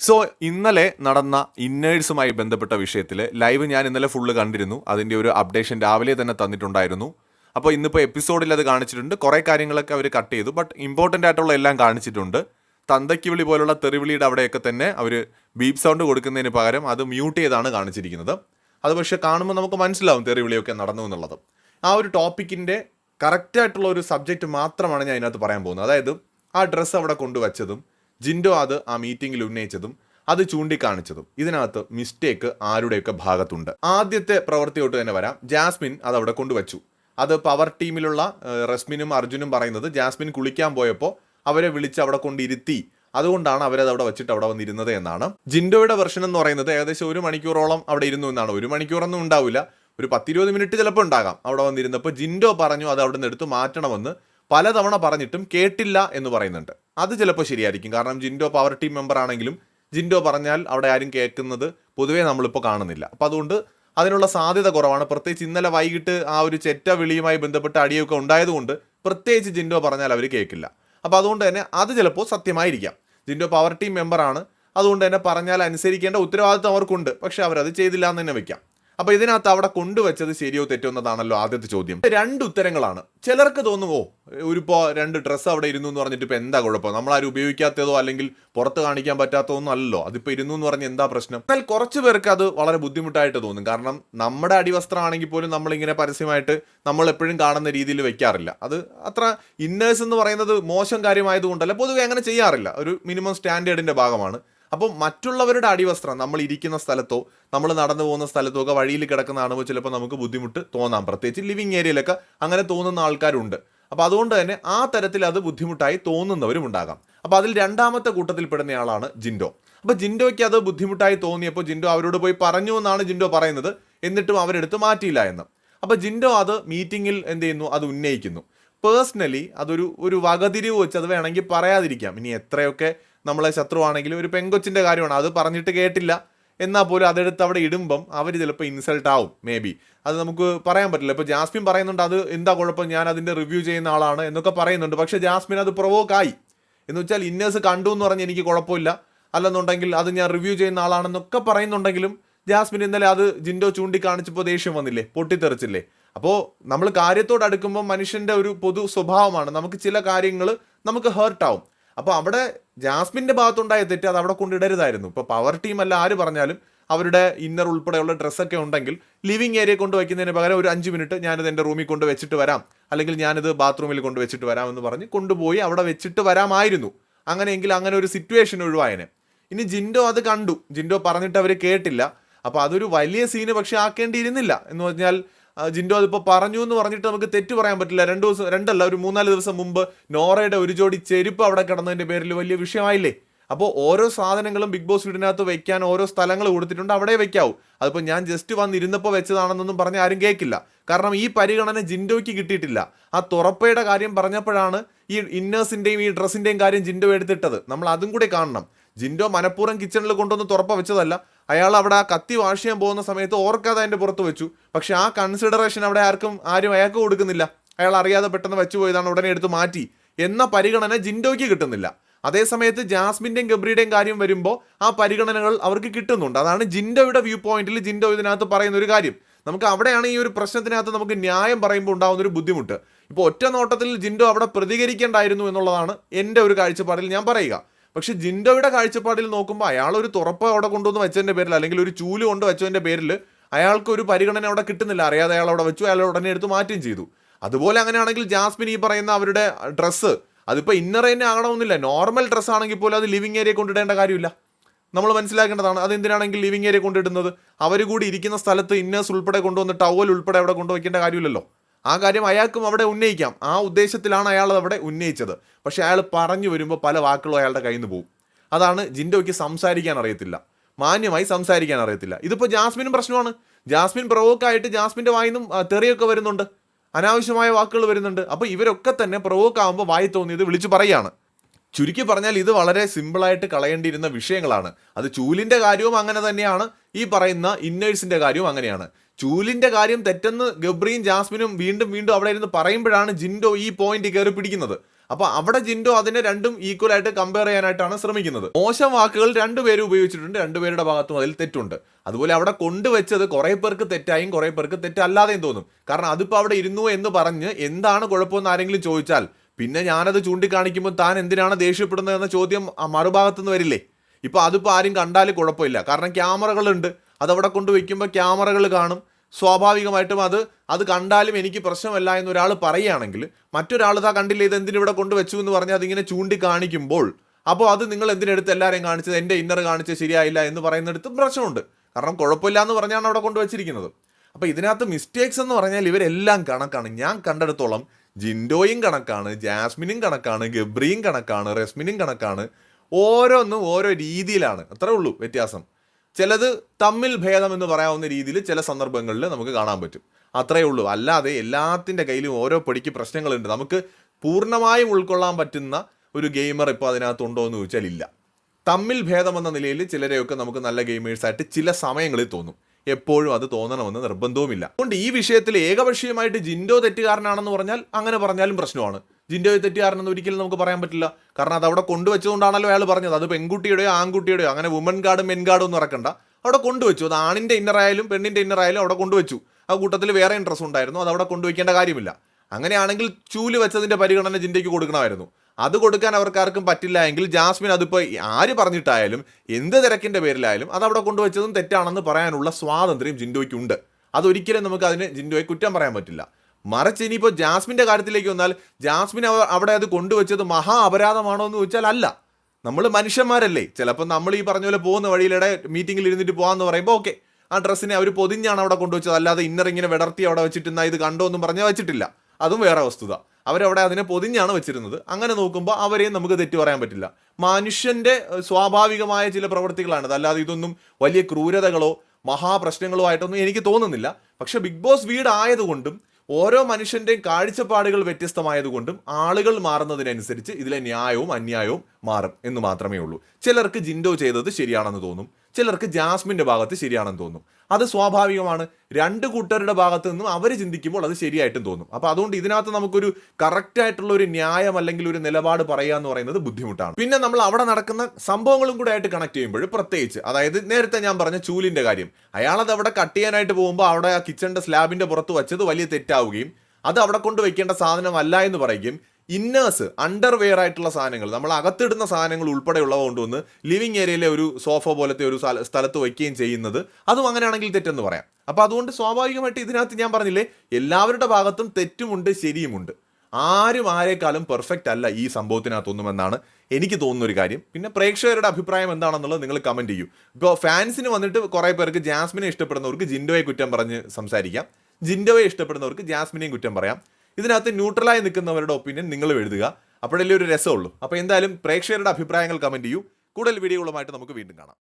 So ഇന്നലെ നടന്ന ഇന്നേഴ്സുമായി ബന്ധപ്പെട്ട വിഷയത്തിൽ ലൈവ് ഞാൻ ഇന്നലെ ഫുള്ള് കണ്ടിരുന്നു. അതിന്റെ ഒരു അപ്ഡേഷൻ രാവിലെ തന്നെ തന്നിട്ടുണ്ടായിരുന്നു. അപ്പോൾ ഇന്നിപ്പോൾ എപ്പിസോഡിൽ അത് കാണിച്ചിട്ടുണ്ട്. കുറേ കാര്യങ്ങളൊക്കെ അവർ കട്ട് ചെയ്തു. ബട്ട് ഇമ്പോർട്ടന്റ് ആയിട്ടുള്ള എല്ലാം കാണിച്ചിട്ടുണ്ട്. തന്തയ്ക്ക് വിളി പോലുള്ള തെറിവിളിയുടെ അവിടെയൊക്കെ തന്നെ അവർ ബീപ് സൗണ്ട് കൊടുക്കുന്നതിന് പകരം അത് മ്യൂട്ട് ചെയ്താണ് കാണിച്ചിരിക്കുന്നത്. അത് പക്ഷേ കാണുമ്പോൾ നമുക്ക് മനസ്സിലാവും തെറിവിളിയൊക്കെ നടന്നു എന്നുള്ളത്. ആ ഒരു ടോപ്പിക്കിന്റെ കറക്റ്റായിട്ടുള്ള ഒരു സബ്ജക്റ്റ് മാത്രമാണ് ഞാൻ അതിനകത്ത് പറയാൻ പോകുന്നത്. അതായത് ആ ഡ്രസ്സ് അവിടെ കൊണ്ടുവച്ചതും ജിൻഡോ അത് ആ മീറ്റിംഗിൽ ഉന്നയിച്ചതും അത് ചൂണ്ടിക്കാണിച്ചതും. ഇതിനകത്ത് മിസ്റ്റേക്ക് ആരുടെയൊക്കെ ഭാഗത്തുണ്ട്. ആദ്യത്തെ പ്രവൃത്തിയോട്ട് തന്നെ വരാം. ജാസ്മിൻ അത് അവിടെ കൊണ്ടുവച്ചു. അത് പവർ ടീമിലുള്ള റസ്മിനും അർജുനും പറയുന്നത് ജാസ്മിൻ കുളിക്കാൻ പോയപ്പോൾ അവരെ വിളിച്ച് അവിടെ കൊണ്ടിരുത്തി. അതുകൊണ്ടാണ് അവരത് അവിടെ വെച്ചിട്ട് അവിടെ വന്നിരുന്നത് എന്നാണ്. ജിൻഡോയുടെ വെർഷൻ എന്ന് പറയുന്നത് ഏകദേശം ഒരു മണിക്കൂറോളം അവിടെ ഇരുന്നു എന്നാണ്. ഒരു മണിക്കൂറൊന്നും ഉണ്ടാവില്ല. ഒരു പത്തിരുപത് മിനിറ്റ് ചിലപ്പോൾ ഉണ്ടാകാം. അവിടെ വന്നിരുന്നപ്പോൾ ജിൻഡോ പറഞ്ഞു അത് അവിടെ നിന്ന് എടുത്ത് മാറ്റണമെന്ന് പലതവണ പറഞ്ഞിട്ടും കേട്ടില്ല എന്ന് പറയുന്നുണ്ട്. അത് ചിലപ്പോൾ ശരിയായിരിക്കും. കാരണം ജിൻഡോ പവർ ടീം മെമ്പർ ആണെങ്കിലും ജിൻഡോ പറഞ്ഞാൽ അവിടെ ആരും കേൾക്കുന്നത് പൊതുവേ നമ്മളിപ്പോൾ കാണുന്നില്ല. അപ്പം അതുകൊണ്ട് അതിനുള്ള സാധ്യത കുറവാണ്. പ്രത്യേകിച്ച് ഇന്നലെ വൈകിട്ട് ആ ഒരു ചെറ്റ വിളിയുമായി ബന്ധപ്പെട്ട അടിയൊക്കെ ഉണ്ടായതുകൊണ്ട് പ്രത്യേകിച്ച് ജിൻഡോ പറഞ്ഞാൽ അവർ കേൾക്കില്ല. അപ്പോൾ അതുകൊണ്ട് തന്നെ അത് ചിലപ്പോൾ സത്യമായിരിക്കാം. ജിൻഡോ പവർ ടീം മെമ്പറാണ് അതുകൊണ്ട് തന്നെ പറഞ്ഞാൽ അനുസരിക്കേണ്ട ഉത്തരവാദിത്വം അവർക്കുണ്ട്. പക്ഷേ അവരത് ചെയ്തില്ല എന്ന് തന്നെ വെക്കാം. അപ്പോൾ ഇതിനകത്ത് അവിടെ കൊണ്ടുവച്ചത് ശരിയോ തെറ്റോ എന്നതാണല്ലോ ആദ്യത്തെ ചോദ്യം. രണ്ട് ഉത്തരങ്ങളാണ്. ചിലർക്ക് തോന്നുമോ ഒരിപ്പോൾ രണ്ട് ഡ്രസ്സ് അവിടെ ഇരുന്നു എന്ന് പറഞ്ഞിട്ട് ഇപ്പോൾ എന്താ കുഴപ്പം? നമ്മൾ നമ്മളാരും ഉപയോഗിക്കാത്തതോ അല്ലെങ്കിൽ പുറത്ത് കാണിക്കാൻ പറ്റാത്തതോ ഒന്നും അല്ലല്ലോ. അതിപ്പോൾ ഇരുന്നു എന്ന് പറഞ്ഞ എന്താ പ്രശ്നം? എന്നാൽ കുറച്ച് പേർക്ക് അത് വളരെ ബുദ്ധിമുട്ടായിട്ട് തോന്നും. കാരണം നമ്മുടെ അടിവസ്ത്രമാണെങ്കിൽ പോലും നമ്മളിങ്ങനെ പരസ്യമായിട്ട് നമ്മൾ എപ്പോഴും കാണുന്ന രീതിയിൽ വെക്കാറില്ല. അത് അത്ര ഇന്നേഴ്സ് എന്ന് പറയുന്നത് മോശം കാര്യമായതുകൊണ്ടല്ല. പൊതുവെ അങ്ങനെ ചെയ്യാറില്ല. ഒരു മിനിമം സ്റ്റാൻഡേർഡിന്റെ ഭാഗമാണ്. അപ്പോൾ മറ്റുള്ളവരുടെ അടിവസ്ത്രം നമ്മൾ ഇരിക്കുന്ന സ്ഥലത്തോ നമ്മൾ നടന്നു പോകുന്ന സ്ഥലത്തോ ഒക്കെ വഴിയിൽ കിടക്കുന്ന കാണുമ്പോൾ ചിലപ്പോൾ നമുക്ക് ബുദ്ധിമുട്ട് തോന്നാം. പ്രത്യേകിച്ച് ലിവിങ് ഏരിയയിലൊക്കെ അങ്ങനെ തോന്നുന്ന ആൾക്കാരുണ്ട്. അപ്പോൾ അതുകൊണ്ട് തന്നെ ആ തരത്തിൽ അത് ബുദ്ധിമുട്ടായി തോന്നുന്നവരും ഉണ്ടാകാം. അപ്പോൾ അതിൽ രണ്ടാമത്തെ കൂട്ടത്തിൽ പെടുന്ന കൂട്ടത്തിൽപ്പെടുന്നയാളാണ് ജിൻഡോ. അപ്പോൾ ജിൻഡോയ്ക്ക് അത് ബുദ്ധിമുട്ടായി തോന്നിയപ്പോൾ ജിൻഡോ അവരോട് പോയി പറഞ്ഞു എന്നാണ് ജിൻഡോ പറയുന്നത്. എന്നിട്ടും അവരെടുത്ത് മാറ്റിയില്ല എന്ന്. അപ്പോൾ ജിൻഡോ അത് മീറ്റിങ്ങിൽ എന്ത് ചെയ്യുന്നു? അത് ഉന്നയിക്കുന്നു. പേഴ്സണലി അതൊരു ഒരു വകതിരിവ് വെച്ച് അത് വേണമെങ്കിൽ പറയാതിരിക്കാം. ഇനി എത്രയൊക്കെ നമ്മളെ ശത്രുവാണെങ്കിലും ഒരു പെങ്കൊച്ചിന്റെ കാര്യമാണ്. അത് പറഞ്ഞിട്ട് കേട്ടില്ല. എന്നാൽ പോലും അതെടുത്ത് അവിടെ ഇടുമ്പം അവർ ചിലപ്പോൾ ഇൻസൾട്ട് ആവും മേ ബി അത് നമുക്ക് പറയാൻ പറ്റില്ല. ഇപ്പോൾ ജാസ്മിൻ പറയുന്നുണ്ട് അത് എന്താ കുഴപ്പം? ഞാൻ അതിന്റെ റിവ്യൂ ചെയ്യുന്ന ആളാണ് എന്നൊക്കെ പറയുന്നുണ്ട്. പക്ഷേ ജാസ്മിൻ അത് പ്രൊവോക്ക് ആയി. എന്ന് വെച്ചാൽ ഇന്നേഴ്സ് കണ്ടു എന്ന് പറഞ്ഞ് എനിക്ക് കുഴപ്പമില്ല. അല്ലെന്നുണ്ടെങ്കിൽ അത് ഞാൻ റിവ്യൂ ചെയ്യുന്ന ആളാണെന്നൊക്കെ പറയുന്നുണ്ടെങ്കിലും ജാസ്മിൻ ഇന്നലെ അത് ജിൻഡോ ചൂണ്ടിക്കാണിച്ചപ്പോൾ ദേഷ്യം വന്നില്ലേ? പൊട്ടിത്തെറിച്ചില്ലേ? അപ്പോൾ നമ്മൾ കാര്യത്തോട് അടുക്കുമ്പോൾ മനുഷ്യന്റെ ഒരു പൊതു സ്വഭാവമാണ്. നമുക്ക് ചില കാര്യങ്ങൾ നമുക്ക് ഹേർട്ട് ആവും. അപ്പോൾ അവിടെ ജാസ്മിന്റെ ഭാഗത്തുണ്ടായ തെറ്റ് അത് അവിടെ കൊണ്ടിടരുതായിരുന്നു ഇപ്പോൾ പവർ ടീം അല്ല ആര് പറഞ്ഞാലും അവരുടെ ഇന്നർ ഉൾപ്പെടെയുള്ള ഡ്രസ്സൊക്കെ ഉണ്ടെങ്കിൽ ലിവിങ് ഏരിയ കൊണ്ട് വയ്ക്കുന്നതിന് പകരം ഒരു അഞ്ച് മിനിറ്റ് ഞാനിത് എന്റെ റൂമിൽ കൊണ്ട് വെച്ചിട്ട് വരാം. അല്ലെങ്കിൽ ഞാനിത് ബാത്റൂമിൽ കൊണ്ട് വെച്ചിട്ട് വരാം എന്ന് പറഞ്ഞ് കൊണ്ടുപോയി അവിടെ വെച്ചിട്ട് വരാമായിരുന്നു. അങ്ങനെയെങ്കിൽ അങ്ങനെ ഒരു സിറ്റുവേഷൻ ഒഴിവായനെ. ഇനി ജിൻഡോ അത് കണ്ടു. ജിൻഡോ പറഞ്ഞിട്ട് അവർ കേട്ടില്ല. അപ്പോൾ അതൊരു വലിയ സീന് പക്ഷേ ആക്കേണ്ടിയിരുന്നില്ല. എന്ന് പറഞ്ഞാൽ ജിൻഡോ അതിപ്പോൾ പറഞ്ഞു എന്ന് പറഞ്ഞിട്ട് നമുക്ക് തെറ്റ് പറയാൻ പറ്റില്ല. രണ്ട് ദിവസം രണ്ടല്ല ഒരു മൂന്നാൽ ദിവസം മുമ്പ് നോറയുടെ ഒരു ജോഡി ചെരുപ്പ് അവിടെ കിടന്നതിന്റെ പേരിൽ വലിയ വിഷയമായില്ലേ? അപ്പോൾ ഓരോ സാധനങ്ങളും ബിഗ് ബോസ് വീടിനകത്ത് വെക്കാൻ ഓരോ സ്ഥലങ്ങൾ കൊടുത്തിട്ടുണ്ട് അവിടെ വെക്കാവൂ. അതിപ്പോൾ ഞാൻ ജസ്റ്റ് വന്നിരുന്നപ്പോൾ വെച്ചതാണെന്നൊന്നും പറഞ്ഞ് ആരും കേൾക്കില്ല. കാരണം ഈ പരിഗണന ജിൻഡോയ്ക്ക് കിട്ടിയിട്ടില്ല. ആ തുറപ്പയുടെ കാര്യം പറഞ്ഞപ്പോഴാണ് ഈ ഇന്നേഴ്സിന്റെയും ഈ ഡ്രസ്സിന്റെയും കാര്യം ജിൻഡോ എടുത്തിട്ടത്. നമ്മൾ അതും കൂടി കാണണം. ജിൻഡോ മനഃപൂർവം കിച്ചണിൽ കൊണ്ടുവന്ന് തുറപ്പ വെച്ചതല്ല. അയാൾ അവിടെ ആ കത്തി വാഷ് ചെയ്യാൻ പോകുന്ന സമയത്ത് ഓർക്കാതെ അതിന്റെ പുറത്ത് വെച്ചു. പക്ഷെ ആ കൺസിഡറേഷൻ അവിടെ ആർക്കും ആരും അയാൾക്ക് കൊടുക്കുന്നില്ല. അയാൾ അറിയാതെ പെട്ടെന്ന് വെച്ചു പോയതാണ് ഉടനെ എടുത്ത് മാറ്റി. എന്ന പരിഗണന ജിൻഡോയ്ക്ക് കിട്ടുന്നില്ല. അതേസമയത്ത് ജാസ്മിന്റെയും ഗബ്രിയുടെയും കാര്യം വരുമ്പോൾ ആ പരിഗണനകൾ അവർക്ക് കിട്ടുന്നുണ്ട്. അതാണ് ജിൻഡോയുടെ വ്യൂ പോയിന്റിൽ ജിൻഡോ ഇതിനകത്ത് പറയുന്ന ഒരു കാര്യം. നമുക്ക് അവിടെയാണ് ഈ ഒരു പ്രശ്നത്തിനകത്ത് നമുക്ക് ന്യായം പറയുമ്പോൾ ഉണ്ടാകുന്ന ഒരു ബുദ്ധിമുട്ട്. ഇപ്പോൾ ഒറ്റ നോട്ടത്തിൽ ജിൻഡോ അവിടെ പ്രതികരിക്കേണ്ടായിരുന്നു എന്നുള്ളതാണ് എന്റെ ഒരു കാഴ്ചപ്പാടിൽ ഞാൻ പറയുക. പക്ഷെ ജിൻഡോയുടെ കാഴ്ചപ്പാടിൽ നോക്കുമ്പോൾ അയാൾ ഒരു തുറപ്പ് അവിടെ കൊണ്ടുവന്ന് വെച്ചതിന്റെ പേരിൽ അല്ലെങ്കിൽ ഒരു ചൂൽ കൊണ്ട് വെച്ചതിന്റെ പേരിൽ അയാൾക്ക് ഒരു പരിഗണന അവിടെ കിട്ടുന്നില്ല. അറിയാതെ അയാൾ അവിടെ വെച്ചു അയാൾ ഉടനെ എടുത്ത് മാറ്റുകയും ചെയ്തു. അതുപോലെ അങ്ങനെയാണെങ്കിൽ ജാസ്മിൻ ഈ പറയുന്ന അവരുടെ ഡ്രസ്സ് അതിപ്പോൾ ഇന്നർ തന്നെ ആകണമെന്നില്ല. നോർമൽ ഡ്രസ്സ് ആണെങ്കിൽ പോലും അത് ലിവിങ് ഏരിയ കൊണ്ടിടേണ്ട കാര്യമില്ല. നമ്മൾ മനസ്സിലാക്കേണ്ടതാണ് അത് എന്തിനാണെങ്കിൽ ലിവിങ് ഏരിയ കൊണ്ടിടുന്നത്? അവർ കൂടി ഇരിക്കുന്ന സ്ഥലത്ത് ഇന്നേഴ്സ് ഉൾപ്പെടെ കൊണ്ടുവന്ന് ടവൽ ഉൾപ്പെടെ അവിടെ കൊണ്ടുവയ്ക്കേണ്ട കാര്യമില്ലല്ലോ. ആ കാര്യം അയാൾക്കും അവിടെ ഉന്നയിക്കാം. ആ ഉദ്ദേശത്തിലാണ് അയാൾ അവിടെ ഉന്നയിച്ചത്. പക്ഷേ അയാൾ പറഞ്ഞു വരുമ്പോൾ പല വാക്കുകളും അയാളുടെ കയ്യിൽ നിന്ന് പോകും അതാണ് ജിൻഡോയ്ക്ക് സംസാരിക്കാൻ അറിയത്തില്ല. മാന്യമായി സംസാരിക്കാൻ അറിയത്തില്ല. ഇതിപ്പോൾ ജാസ്മിനും പ്രശ്നമാണ്. ജാസ്മിൻ പ്രൊവോക്കായിട്ട് ജാസ്മിന്റെ വായിൽ നിന്നും തെറിയൊക്കെ വരുന്നുണ്ട്. അനാവശ്യമായ വാക്കുകൾ വരുന്നുണ്ട്. അപ്പോൾ ഇവരൊക്കെ തന്നെ പ്രവോക്ക് ആകുമ്പോൾ വായി തോന്നിയത് വിളിച്ചു പറയാണ്. ചുരുക്കി പറഞ്ഞാൽ ഇത് വളരെ സിമ്പിളായിട്ട് കളയേണ്ടിയിരുന്ന വിഷയങ്ങളാണ്. അത് ചൂലിന്റെ കാര്യവും അങ്ങനെ തന്നെയാണ്. ഈ പറയുന്ന ഇന്നേഴ്സിന്റെ കാര്യവും അങ്ങനെയാണ്. ചൂലിന്റെ കാര്യം തെറ്റെന്ന് ഗബ്രിയും ജാസ്മിനും വീണ്ടും വീണ്ടും അവിടെ ഇരുന്ന് പറയുമ്പോഴാണ് ജിൻഡോ ഈ പോയിന്റ് കയറി പിടിക്കുന്നത്. അപ്പൊ അവിടെ ജിൻഡോ അതിനെ രണ്ടും ഈക്വൽ ആയിട്ട് കമ്പയർ ചെയ്യാനായിട്ടാണ് ശ്രമിക്കുന്നത്. മോശം വാക്കുകൾ രണ്ടുപേരും ഉപയോഗിച്ചിട്ടുണ്ട് രണ്ടുപേരുടെ ഭാഗത്തും അതിൽ തെറ്റുണ്ട്. അതുപോലെ അവിടെ കൊണ്ടുവച്ചത് കുറെ പേർക്ക് തെറ്റായും കുറെ പേർക്ക് തെറ്റല്ലാതെയും തോന്നും. കാരണം അതിപ്പോ അവിടെ ഇരുന്നു എന്ന് പറഞ്ഞ് എന്താണ് കുഴപ്പമെന്ന് ആരെങ്കിലും ചോദിച്ചാൽ പിന്നെ ഞാനത് ചൂണ്ടിക്കാണിക്കുമ്പോൾ താൻ എന്തിനാണ് ദേഷ്യപ്പെടുന്നത് എന്ന ചോദ്യം മറുഭാഗത്തുനിന്ന് മറുഭാഗത്തു നിന്ന് വരില്ലേ? ഇപ്പൊ അതിപ്പോ ആരും കണ്ടാൽ കുഴപ്പമില്ല. കാരണം ക്യാമറകളുണ്ട്. അതവിടെ കൊണ്ട് വയ്ക്കുമ്പോൾ ക്യാമറകൾ കാണും. സ്വാഭാവികമായിട്ടും അത് അത് കണ്ടാലും എനിക്ക് പ്രശ്നമല്ല എന്ന് ഒരാൾ പറയുകയാണെങ്കിൽ മറ്റൊരാൾ ഇതാ കണ്ടില്ല ഇത് എന്തിനിവിടെ കൊണ്ടുവച്ചു എന്ന് പറഞ്ഞ് അതിങ്ങനെ ചൂണ്ടിക്കാണിക്കുമ്പോൾ അപ്പോൾ അത് നിങ്ങൾ എന്തിനെടുത്ത് എല്ലാവരെയും കാണിച്ചത്? എന്റെ ഇന്നർ കാണിച്ചത് ശരിയായില്ല എന്ന് പറയുന്നിടത്ത് പ്രശ്നമുണ്ട്. കാരണം കുഴപ്പമില്ല എന്ന് പറഞ്ഞാണ് അവിടെ കൊണ്ടുവച്ചിരിക്കുന്നത് അപ്പോൾ ഇതിനകത്ത് മിസ്റ്റേക്സ് എന്ന് പറഞ്ഞാൽ ഇവരെല്ലാം കണക്കാണ്. ഞാൻ കണ്ടെടുത്തോളം ജിൻഡോയും കണക്കാണ് ജാസ്മിനും കണക്കാണ് ഗബ്രിയും കണക്കാണ് റെസ്മിനും കണക്കാണ്. ഓരോന്നും ഓരോ രീതിയിലാണ്. അത്രേ ഉള്ളൂ വ്യത്യാസം. ചിലത് തമ്മിൽ ഭേദം എന്ന് പറയാവുന്ന രീതിയിൽ ചില സന്ദർഭങ്ങളിൽ നമുക്ക് കാണാൻ പറ്റും. അത്രയേ ഉള്ളൂ. അല്ലാതെ എല്ലാത്തിന്റെ കയ്യിലും ഓരോ പടിക്ക് പ്രശ്നങ്ങളുണ്ട്. നമുക്ക് പൂർണമായും ഉൾക്കൊള്ളാൻ പറ്റുന്ന ഒരു ഗെയിമർ ഇപ്പോൾ അതിനകത്തുണ്ടോ എന്ന് ചോദിച്ചാൽ ഇല്ല. തമ്മിൽ ഭേദം എന്ന നിലയിൽ ചിലരെയൊക്കെ നമുക്ക് നല്ല ഗെയിമേഴ്സായിട്ട് ചില സമയങ്ങളിൽ തോന്നും. എപ്പോഴും അത് തോന്നണമെന്ന് നിർബന്ധവുമില്ല. അതുകൊണ്ട് ഈ വിഷയത്തിൽ ഏകപക്ഷീയമായിട്ട് ജിൻഡോ തെറ്റുകാരനാണെന്ന് പറഞ്ഞാൽ അങ്ങനെ പറഞ്ഞാലും പ്രശ്നമാണ്. ജിൻഡോ തെറ്റുകാരനെന്ന് ഒരിക്കലും നമുക്ക് പറയാൻ പറ്റില്ല. കാരണം അത് അവിടെ കൊണ്ടുവച്ചുകൊണ്ടാണല്ലോ അയാൾ പറഞ്ഞത്. അത് പെൺകുട്ടിയുടെയോ ആൺകുട്ടിയുടെയോ അങ്ങനെ വുമൻ ഗാർഡും മെൻ ഗാർഡും ഒന്നും ഇറക്കണ്ട. അവിടെ കൊണ്ടുവച്ചു. അത് ആണിന്റെ പെണ്ണിന്റെ ഇന്നർ ആയാലും അവിടെ കൊണ്ടുവച്ചു. ആ കൂട്ടത്തിൽ വേറെ ഇൻട്രസ്റ്റ് ഉണ്ടായിരുന്നു. അത് അവിടെ കൊണ്ടുവയ്ക്കേണ്ട കാര്യമില്ല. അങ്ങനെയാണെങ്കിൽ ചൂൽ വെച്ചതിന്റെ പരിഗണന ജിൻഡയ്ക്ക് കൊടുക്കണമായിരുന്നു. അത് കൊടുക്കാൻ അവർക്കാർക്കും പറ്റില്ല എങ്കിൽ ജാസ്മിൻ അതിപ്പോൾ ആര് പറഞ്ഞിട്ടായാലും എന്ത് തിരക്കിന്റെ പേരിലായാലും അത് അവിടെ കൊണ്ടുവച്ചതും തെറ്റാണെന്ന് പറയാനുള്ള സ്വാതന്ത്ര്യം ജിൻഡോയ്ക്കുണ്ട്. അതൊരിക്കലും നമുക്ക് അതിന് ജിൻഡോയെ കുറ്റം പറയാൻ പറ്റില്ല. മറിച്ച് ഇനിയിപ്പോൾ ജാസ്മിന്റെ കാര്യത്തിലേക്ക് വന്നാൽ ജാസ്മിൻ അവ- അവിടെ അത് കൊണ്ടുവച്ചത് മഹാ അപരാധമാണോ എന്ന് ചോദിച്ചാൽ അല്ല. നമ്മൾ മനുഷ്യന്മാരല്ലേ. ചിലപ്പോൾ നമ്മൾ ഈ പറഞ്ഞ പോലെ പോകുന്ന വഴിയിലൂടെ മീറ്റിംഗിൽ ഇരുന്നിട്ട് പോകാമെന്ന് പറയുമ്പോൾ ഓക്കെ ആ ഡ്രസ്സിനെ അവർ പൊതിഞ്ഞാണ് അവിടെ കൊണ്ടുവച്ചത്. അല്ലാതെ ഇന്നർ ഇങ്ങനെ വിടർത്തി അവിടെ വെച്ചിട്ട് ഇത് കണ്ടോ എന്നും പറഞ്ഞാൽ വെച്ചിട്ടില്ല. അതും വേറെ വസ്തുത. അവരവിടെ അതിനെ പൊതിഞ്ഞാണ് വെച്ചിരുന്നത്. അങ്ങനെ നോക്കുമ്പോൾ അവരെയും നമുക്ക് തെറ്റു പറയാൻ പറ്റില്ല. മനുഷ്യന്റെ സ്വാഭാവികമായ ചില പ്രവൃത്തികളാണ് അല്ലാതെ ഇതൊന്നും വലിയ ക്രൂരതകളോ മഹാപ്രശ്നങ്ങളോ ആയിട്ടൊന്നും എനിക്ക് തോന്നുന്നില്ല. പക്ഷേ ബിഗ് ബോസ് വീട് ആയതുകൊണ്ടും ഓരോ മനുഷ്യന്റെയും കാഴ്ചപ്പാടുകൾ വ്യത്യസ്തമായതുകൊണ്ടും ആളുകൾ മാറുന്നതിനനുസരിച്ച് ഇതിലെ ന്യായവും അന്യായവും മാറും എന്ന് മാത്രമേ ഉള്ളൂ. ചിലർക്ക് ജിൻഡോ ചെയ്തത് ശരിയാണെന്ന് തോന്നും. ചിലർക്ക് ജാസ്മിന്റെ ഭാഗത്ത് ശരിയാണെന്ന് തോന്നും. അത് സ്വാഭാവികമാണ്. രണ്ട് കൂട്ടരുടെ ഭാഗത്ത് നിന്നും അവർ ചിന്തിക്കുമ്പോൾ അത് ശരിയായിട്ടും തോന്നും. അപ്പോൾ അതുകൊണ്ട് ഇതിനകത്ത് നമുക്കൊരു കറക്റ്റ് ആയിട്ടുള്ള ഒരു ന്യായം അല്ലെങ്കിൽ ഒരു നിലപാട് പറയുക എന്ന് പറയുന്നത് ബുദ്ധിമുട്ടാണ്. പിന്നെ നമ്മൾ അവിടെ നടക്കുന്ന സംഭവങ്ങളും കൂടെ ആയിട്ട് കണക്ട് ചെയ്യുമ്പോൾ പ്രത്യേകിച്ച് അതായത് നേരത്തെ ഞാൻ പറഞ്ഞ ചൂലിന്റെ കാര്യം. അയാളത് അവിടെ കട്ട് ചെയ്യാനായിട്ട് പോകുമ്പോൾ അവിടെ ആ കിച്ചണിന്റെ സ്ലാബിന്റെ പുറത്ത് വച്ചത് വലിയ തെറ്റാവുകയും അത് അവിടെ കൊണ്ട് വെക്കേണ്ട സാധനമല്ല എന്ന് പറയുകയും ഇന്നേഴ്സ് അണ്ടർവെയർ ആയിട്ടുള്ള സാധനങ്ങൾ. നമ്മൾ അകത്തിടുന്ന സാധനങ്ങൾ ഉൾപ്പെടെയുള്ളവ കൊണ്ടുവന്ന് ലിവിങ് ഏരിയയിലെ ഒരു സോഫ പോലത്തെ ഒരു സ്ഥലത്ത് വയ്ക്കുകയും ചെയ്യുന്നത്. അതും അങ്ങനെയാണെങ്കിൽ തെറ്റെന്ന് പറയാം. അപ്പോൾ അതുകൊണ്ട് സ്വാഭാവികമായിട്ട് ഇതിനകത്ത് ഞാൻ പറഞ്ഞില്ലേ എല്ലാവരുടെ ഭാഗത്തും തെറ്റുമുണ്ട് ശരിയുമുണ്ട്. ആരും ആരെക്കാളും പെർഫെക്റ്റ് അല്ല ഈ സംഭവത്തിനകത്തൊന്നും എന്നാണ് എനിക്ക് തോന്നുന്ന ഒരു കാര്യം. പിന്നെ പ്രേക്ഷകരുടെ അഭിപ്രായം എന്താണെന്നുള്ളത് നിങ്ങൾ കമന്റ് ചെയ്യൂ. ഇപ്പോൾ ഫാൻസിന് വന്നിട്ട് കുറേ പേർക്ക് ജാസ്മിനെ ഇഷ്ടപ്പെടുന്നവർക്ക് ജിൻഡോയെ കുറ്റം പറഞ്ഞ് സംസാരിക്കാം. ജിൻഡോയെ ഇഷ്ടപ്പെടുന്നവർക്ക് ജാസ്മിനെയും കുറ്റം പറയാം. ഇതിനകത്ത് ന്യൂട്രലായി നിൽക്കുന്നവരുടെ ഒപ്പീനിയൻ നിങ്ങൾ എഴുതുക. അപ്പോഴല്ലേ ഒരു രസമുള്ളൂ. അപ്പോൾ എന്തായാലും പ്രേക്ഷകരുടെ അഭിപ്രായങ്ങൾ കമന്റ് ചെയ്യൂ. കൂടുതൽ വീഡിയോകളുമായിട്ട് നമുക്ക് വീണ്ടും കാണാം.